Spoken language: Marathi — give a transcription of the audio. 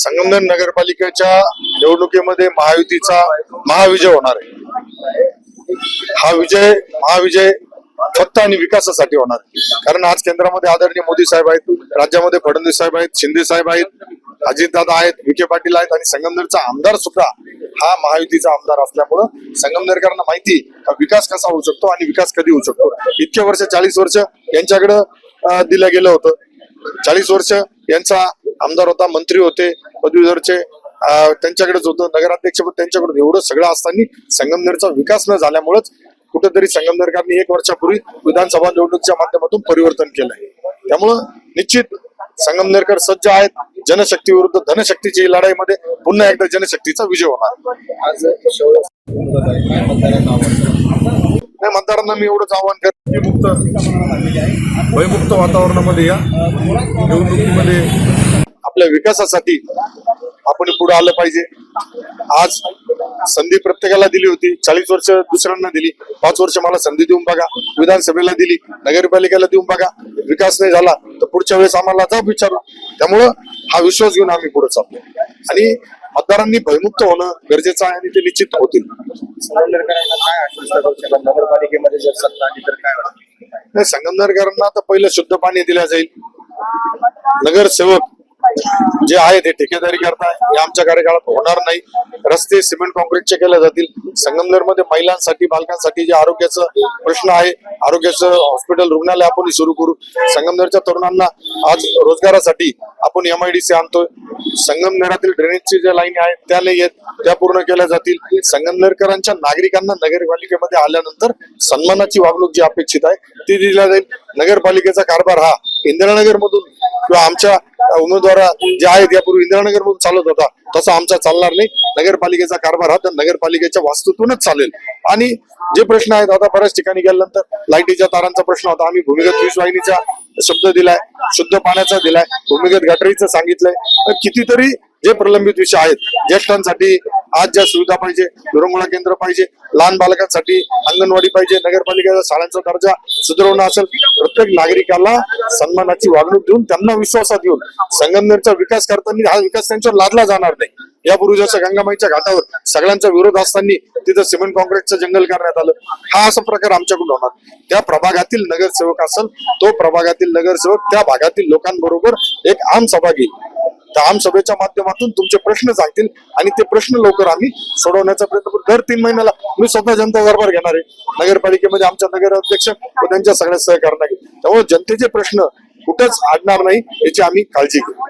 संगमनेर नगरपालिकेच्या निवडणुकीमध्ये महायुतीचा महाविजय होणार आहे. हा विजय महाविजय फक्त आणि विकासासाठी होणार कारण आज केंद्रामध्ये आदरणीय मोदी साहेब आहेत राज्यामध्ये फडणवीस साहेब आहेत शिंदे साहेब आहेत अजितदादा आहेत विखे पाटील आहेत आणि संगमनेरचा आमदार सुद्धा हा महायुतीचा आमदार असल्यामुळं संगमनेरकरांना माहिती आहे विकास कसा होऊ शकतो आणि विकास कधी होऊ शकतो. इतके वर्ष चाळीस वर्ष यांच्याकडं दिलं गेलं होतं. चाळीस वर्ष यांचा आमदार होता मंत्री होते पदवीधरचे. त्यांच्याकडेच होतं नगराध्यक्ष पण त्यांच्याकडे एवढं सगळं असताना संगमनेरचा विकास न झाल्यामुळेच कुठेतरी संगमनेरकरांनी एक वर्षापूर्वी विधानसभा निवडणुकीच्या माध्यमातून परिवर्तन केलंय. त्यामुळं निश्चित संगमनेरकर सज्ज आहेत. जनशक्ती विरुद्ध धनशक्तीची लढाईमध्ये पुन्हा एकदा जनशक्तीचा विजय होणार. आज नाही मतदारांना मी एवढंच आव्हान करतो. मुक्त भयमुक्त वातावरणामध्ये या. निवडणुकीमध्ये आपल्या विकासासाठी आपण पुढे आलं पाहिजे. आज संधी प्रत्येकाला दिली होती. चाळीस वर्ष दुसऱ्यांना दिली. पाच वर्ष मला संधी देऊन बघा. विधानसभेला दिली. नगरपालिकेला देऊन बघा. विकास नाही झाला तर पुढच्या वेळेस आम्हाला जाब विचारू. त्यामुळं हा विश्वास घेऊन आम्ही पुढे चाललो. आणि मतदारांनी भयमुक्त होणं गरजेचं आहे आणि ते निश्चित होतील. नगरपालिकेमध्ये जर सत्ता आली तर काय नाही संगमनेरकरांना तर पहिलं शुद्ध पाणी दिलं जाईल. नगरसेवक जे आहे ते ठेकेदारी करताय. हे आमच्या कार्यकाळात होणार नाही. रस्ते सिमेंट कॉन्क्रीटचे केले जातील. संगमनेरमध्ये महिलांसाठी बालकांसाठी जे आरोग्याचं प्रश्न आहे आरोग्याचं हॉस्पिटल रुग्णालय आपण सुरू करू. संगमनेरच्या तरुणांना आज रोजगारासाठी आपण एमआयडीसी आणतोय. संगमनेरातील ड्रेनेजची ज्या लाईन आहेत त्या नाही आहेत त्या पूर्ण केल्या जातील. संगमनेरकरांच्या नागरिकांना नगरपालिकेमध्ये आल्यानंतर सन्मानाची वागणूक जी अपेक्षित आहे ती दिल्या जाईल. नगरपालिकेचा कारभार हा इंदिरानगर मधून किंवा आमच्या उमेदवार जे आहेत यापूर्वी इंदिरानगर मधून चालत होता. तसा आमचा चालणार नाही. नगरपालिकेचा कारभार हा तर नगरपालिकेच्या वास्तूतूनच चालेल. आणि जे प्रश्न आहेत आता बऱ्याच ठिकाणी गेल्यानंतर लाईटीच्या तारांचा प्रश्न होता. आम्ही भूमिगत वीज वाहिनीचा शब्द दिलाय शुद्ध पाण्याचा दिलाय भूमिगत गटरीचं सांगितलंय. तर कितीतरी जे प्रलंबित विषय आहेत ज्येष्ठांसाठी आज ज्या सुविधा पाहिजे विरंगुळा केंद्र पाहिजे लहान बालकांसाठी अंगणवाडी पाहिजे नगरपालिकेचा शाळांचा दर्जा सुधारवणं असेल प्रत्येक नागरिकाला सन्मानाची वागणूक देऊन त्यांना विश्वासात घेऊन संगमनेरचा विकास करताना हा विकास त्यांच्यावर लादला जाणार नाही. यापूर्वी जसं गंगामाईच्या घाटावर सगळ्यांचा विरोध असताना तिथं सिमेंट कॉन्क्रीटचं जंगल करण्यात आलं. हा असा प्रकार आमच्याकडून होणार. त्या प्रभागातील नगरसेवक असेल तो प्रभागातील नगरसेवक त्या भागातील लोकांबरोबर एक आम सभा घेईल तर आम सभेच्या माध्यमातून तुमचे प्रश्न सांगतील आणि ते प्रश्न लवकर आम्ही सोडवण्याचा प्रयत्न करू. दर तीन महिन्याला मी स्वतः जनता दरबार घेणार आहे. नगरपालिकेमध्ये आमच्या नगर अध्यक्ष व त्यांच्या सगळ्या सहकार्यांना घेऊ त्यामुळे जनतेचे प्रश्न कुठंच आडणार नाही याची आम्ही काळजी घेऊ.